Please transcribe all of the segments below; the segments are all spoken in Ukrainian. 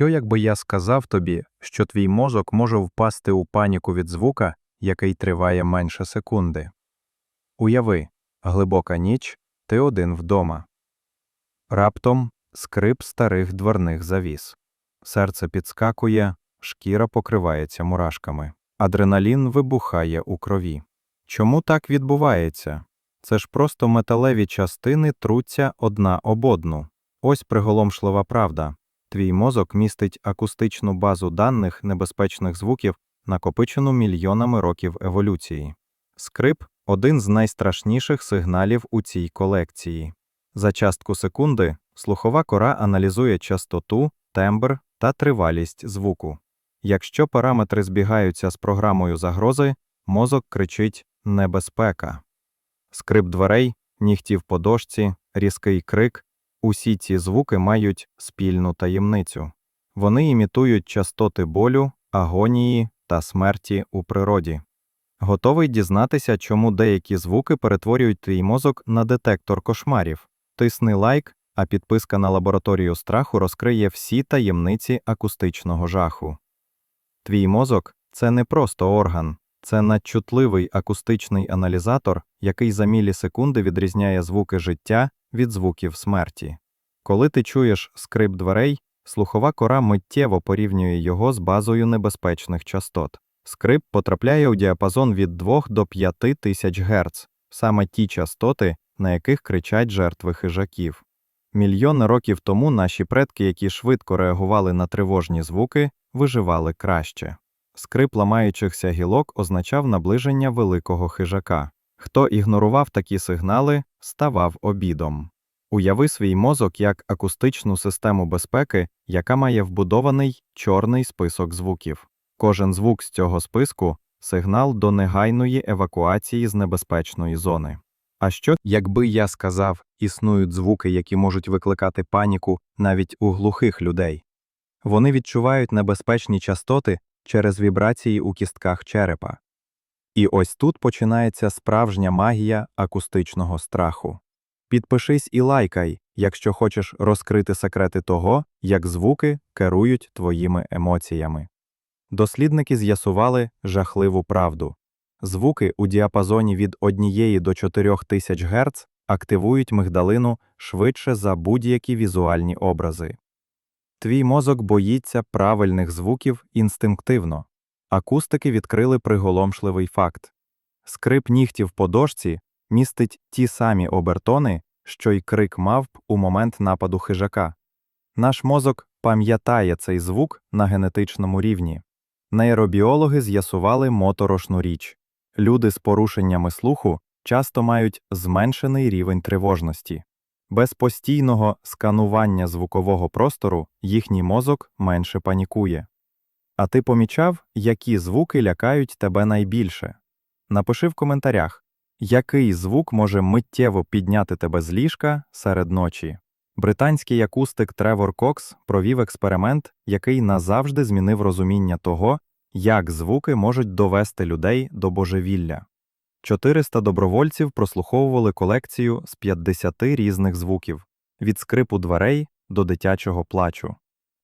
що якби я сказав тобі, що твій мозок може впасти у паніку від звука, який триває менше секунди? Уяви, глибока ніч, ти один вдома. Раптом скрип старих дверних завіс. Серце підскакує, шкіра покривається мурашками. Адреналін вибухає у крові. Чому так відбувається? Це ж просто металеві частини труться одна об одну. Ось приголомшлива правда. Твій мозок містить акустичну базу даних небезпечних звуків, накопичену мільйонами років еволюції. Скрип один з найстрашніших сигналів у цій колекції. За частку секунди слухова кора аналізує частоту, тембр та тривалість звуку. Якщо параметри збігаються з програмою загрози, мозок кричить небезпека. Скрип дверей, нігтів по дошці, різкий крик усі ці звуки мають спільну таємницю. Вони імітують частоти болю, агонії та смерті у природі. Готовий дізнатися, чому деякі звуки перетворюють твій мозок на детектор кошмарів. Тисни лайк, а підписка на лабораторію страху розкриє всі таємниці акустичного жаху. Твій мозок це не просто орган, це надчутливий акустичний аналізатор, який за мілісекунди відрізняє звуки життя від звуків смерті. Коли ти чуєш скрип дверей, слухова кора миттєво порівнює його з базою небезпечних частот. Скрип потрапляє у діапазон від 2 до 5 тисяч Гц, саме ті частоти, на яких кричать жертви хижаків. Мільйони років тому наші предки, які швидко реагували на тривожні звуки, виживали краще. Скрип ламаючихся гілок означав наближення великого хижака. Хто ігнорував такі сигнали, ставав обідом. Уяви свій мозок як акустичну систему безпеки, яка має вбудований чорний список звуків. Кожен звук з цього списку сигнал до негайної евакуації з небезпечної зони. А що, якби я сказав, існують звуки, які можуть викликати паніку навіть у глухих людей? Вони відчувають небезпечні частоти через вібрації у кістках черепа. І ось тут починається справжня магія акустичного страху. Підпишись і лайкай, якщо хочеш розкрити секрети того, як звуки керують твоїми емоціями. Дослідники з'ясували жахливу правду. Звуки у діапазоні від 1 до 4 тисяч Гц активують мигдалину швидше за будь-які візуальні образи. Твій мозок боїться правильних звуків інстинктивно. Акустики відкрили приголомшливий факт. Скрип нігтів по дошці містить ті самі обертони, що й крик мавп у момент нападу хижака. Наш мозок пам'ятає цей звук на генетичному рівні. Нейробіологи з'ясували моторошну річ. Люди з порушеннями слуху часто мають зменшений рівень тривожності. Без постійного сканування звукового простору їхній мозок менше панікує. А ти помічав, які звуки лякають тебе найбільше? Напиши в коментарях, який звук може миттєво підняти тебе з ліжка серед ночі. Британський акустик Тревор Кокс провів експеримент, який назавжди змінив розуміння того, як звуки можуть довести людей до божевілля. 400 добровольців прослуховували колекцію з 50 різних звуків від скрипу дверей до дитячого плачу.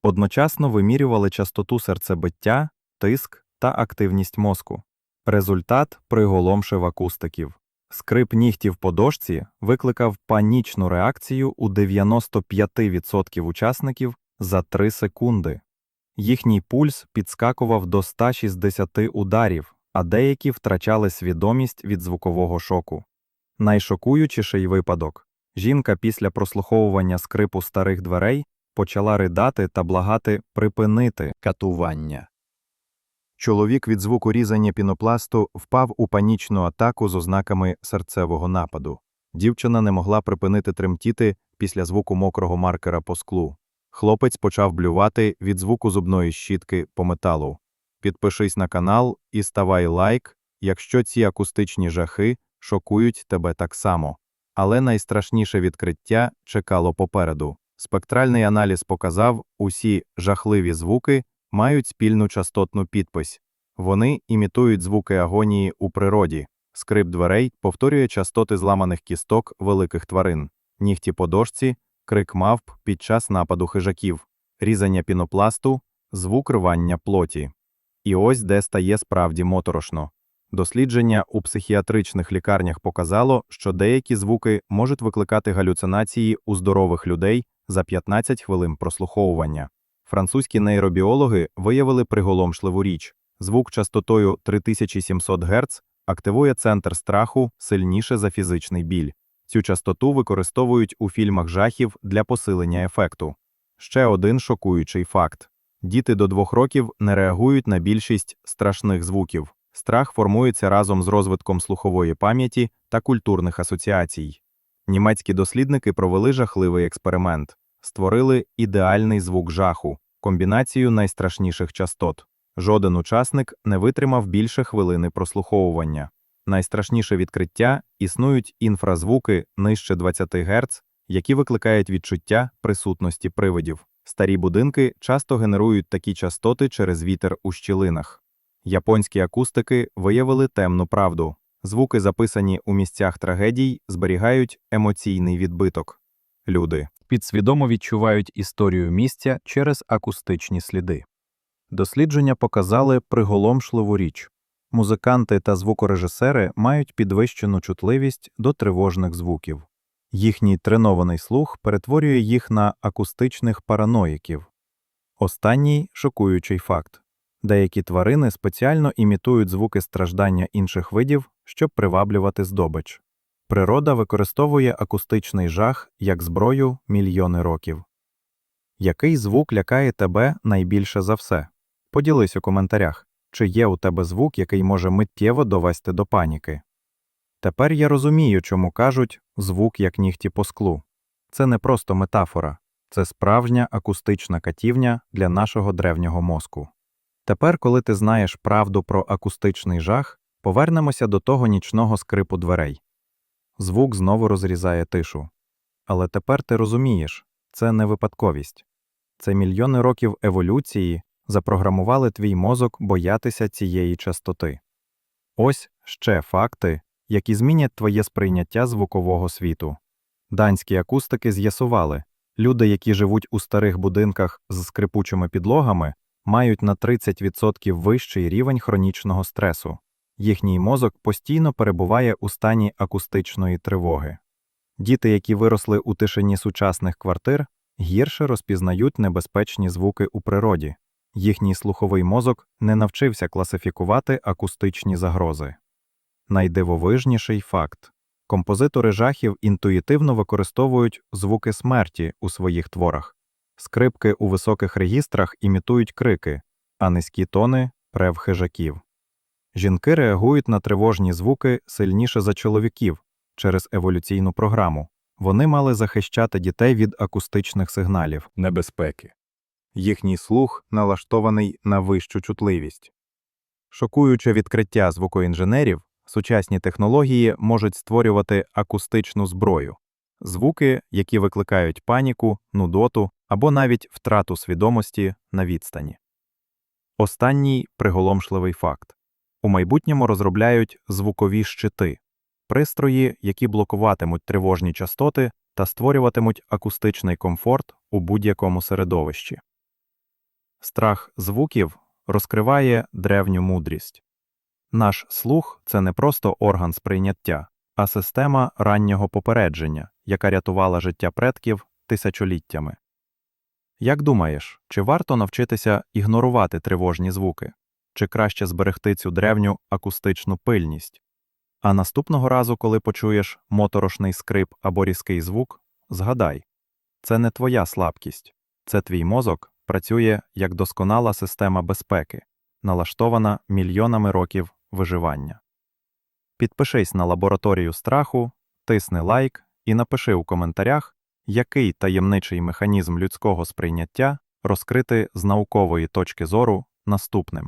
Одночасно вимірювали частоту серцебиття, тиск та активність мозку. Результат приголомшив акустиків. Скрип нігтів по дошці викликав панічну реакцію у 95% учасників за 3 секунди. Їхній пульс підскакував до 160 ударів, а деякі втрачали свідомість від звукового шоку. Найшокуючіший випадок жінка після прослуховування скрипу старих дверей почала ридати та благати припинити катування. Чоловік від звуку різання пінопласту впав у панічну атаку з ознаками серцевого нападу. Дівчина не могла припинити тремтіти після звуку мокрого маркера по склу. Хлопець почав блювати від звуку зубної щітки по металу. Підпишись на канал і ставай лайк, якщо ці акустичні жахи шокують тебе так само. Але найстрашніше відкриття чекало попереду. Спектральний аналіз показав, усі жахливі звуки мають спільну частотну підпись. Вони імітують звуки агонії у природі. Скрип дверей повторює частоти зламаних кісток великих тварин, нігті по дошці, крик мавп під час нападу хижаків. різання пінопласту, звук рвання плоті. І ось де стає справді моторошно. Дослідження у психіатричних лікарнях показало, що деякі звуки можуть викликати галюцинації у здорових людей за 15 хвилин прослуховування. Французькі нейробіологи виявили приголомшливу річ. Звук частотою 3700 Гц активує центр страху сильніше за фізичний біль. Цю частоту використовують у фільмах жахів для посилення ефекту. Ще один шокуючий факт. Діти до двох років не реагують на більшість страшних звуків. Страх формується разом з розвитком слухової пам'яті та культурних асоціацій. Німецькі дослідники провели жахливий експеримент, створили ідеальний звук жаху, комбінацію найстрашніших частот. Жоден учасник не витримав більше хвилини прослуховування. Найстрашніше відкриття існують інфразвуки нижче 20 Гц, які викликають відчуття присутності привидів. Старі будинки часто генерують такі частоти через вітер у щілинах. Японські акустики виявили темну правду. Звуки, записані у місцях трагедій, зберігають емоційний відбиток. Люди підсвідомо відчувають історію місця через акустичні сліди. Дослідження показали приголомшливу річ. Музиканти та звукорежисери мають підвищену чутливість до тривожних звуків. Їхній тренований слух перетворює їх на акустичних параноїків. Останній шокуючий факт. Деякі тварини спеціально імітують звуки страждання інших видів, щоб приваблювати здобич. Природа використовує акустичний жах як зброю мільйони років. Який звук лякає тебе найбільше за все? Поділись у коментарях, чи є у тебе звук, який може миттєво довести до паніки. Тепер я розумію, чому кажуть звук як нігті по склу. Це не просто метафора, це справжня акустична катівня для нашого древнього мозку. Тепер, коли ти знаєш правду про акустичний жах, повернемося до того нічного скрипу дверей. Звук знову розрізає тишу. Але тепер ти розумієш, це не випадковість. Це мільйони років еволюції запрограмували твій мозок боятися цієї частоти. Ось ще факти, які змінять твоє сприйняття звукового світу. Данські акустики з'ясували, люди, які живуть у старих будинках з скрипучими підлогами, мають на 30% вищий рівень хронічного стресу. Їхній мозок постійно перебуває у стані акустичної тривоги. Діти, які виросли у тишині сучасних квартир, гірше розпізнають небезпечні звуки у природі. Їхній слуховий мозок не навчився класифікувати акустичні загрози. Найдивовижніший факт композитори жахів інтуїтивно використовують звуки смерті у своїх творах. Скрипки у високих регістрах імітують крики, а низькі тони прев хижаків. Жінки реагують на тривожні звуки сильніше за чоловіків через еволюційну програму. Вони мали захищати дітей від акустичних сигналів небезпеки. їхній слух налаштований на вищу чутливість. Шокуюче відкриття звукоінженерів, сучасні технології можуть створювати акустичну зброю, звуки, які викликають паніку, нудоту або навіть втрату свідомості на відстані. Останній приголомшливий факт. У майбутньому розробляють звукові щити, пристрої, які блокуватимуть тривожні частоти та створюватимуть акустичний комфорт у будь-якому середовищі. Страх звуків розкриває древню мудрість. Наш слух це не просто орган сприйняття, а система раннього попередження, яка рятувала життя предків тисячоліттями. Як думаєш, чи варто навчитися ігнорувати тривожні звуки, чи краще зберегти цю древню акустичну пильність? А наступного разу, коли почуєш моторошний скрип або різкий звук, згадай це не твоя слабкість, це твій мозок працює як досконала система безпеки, налаштована мільйонами років виживання. Підпишись на лабораторію страху, тисни лайк і напиши у коментарях, який таємничий механізм людського сприйняття розкрити з наукової точки зору наступним.